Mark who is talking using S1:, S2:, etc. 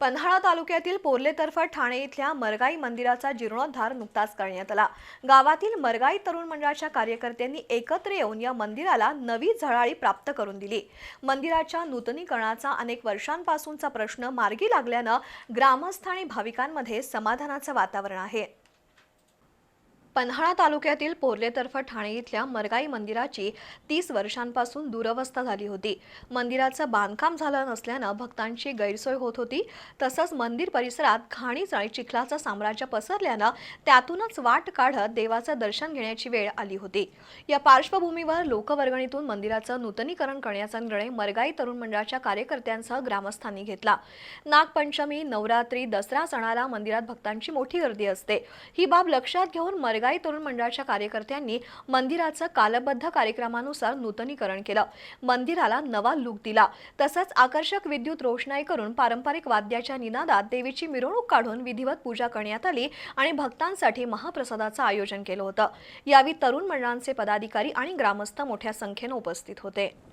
S1: पन्हाळा तालुक्यातील पोर्लेतर्फे ठाणे इथल्या मरगाई मंदिराचा जीर्णोद्धार नुकताच करण्यात आला. गावातील मरगाई तरुण मंडळाच्या कार्यकर्त्यांनी एकत्र येऊन या मंदिराला नवी झळाळी प्राप्त करून दिली. मंदिराच्या नूतनीकरणाचा अनेक वर्षांपासूनचा प्रश्न मार्गी लागल्यानं ग्रामस्थ आणि भाविकांमध्ये समाधानाचं वातावरण आहे. पन्हाळा तालुक्यातील पोर्लेतर्फ ठाणे इथल्या मरगाई मंदिराची तीस वर्षांपासून दुरवस्था झाली होती. मंदिराचं बांधकाम झालं नसल्यानं भक्तांची गैरसोय होत होती. तसंच मंदिर परिसरात घाणीच आणि चिखलाचं साम्राज्य पसरल्यानं त्यातूनच वाट काढत देवाचं दर्शन घेण्याची वेळ आली होती. या पार्श्वभूमीवर लोकवर्गणीतून मंदिराचं नूतनीकरण करण्याचा निर्णय मरगाई तरुण मंडळाच्या कार्यकर्त्यांसह ग्रामस्थांनी घेतला. नागपंचमी नवरात्री दसरा सणाला मंदिरात भक्तांची मोठी गर्दी असते. ही बाब लक्षात घेऊन मरगाई तरुण मंडळाच्या कार्यकर्त्यांनी मंदिराचं कालबद्ध कार्यक्रमानुसार नूतनीकरण केलं. मंदिराला नवा लूक दिला. तसंच आकर्षक विद्युत रोषणाई करून पारंपरिक वाद्याच्या निनादात देवीची मिरवणूक काढून विधिवत पूजा करण्यात आली आणि भक्तांसाठी महाप्रसादाचं आयोजन केलं होतं. यावेळी तरुण मंडळांचे पदाधिकारी आणि ग्रामस्थ मोठ्या संख्येनं उपस्थित होते.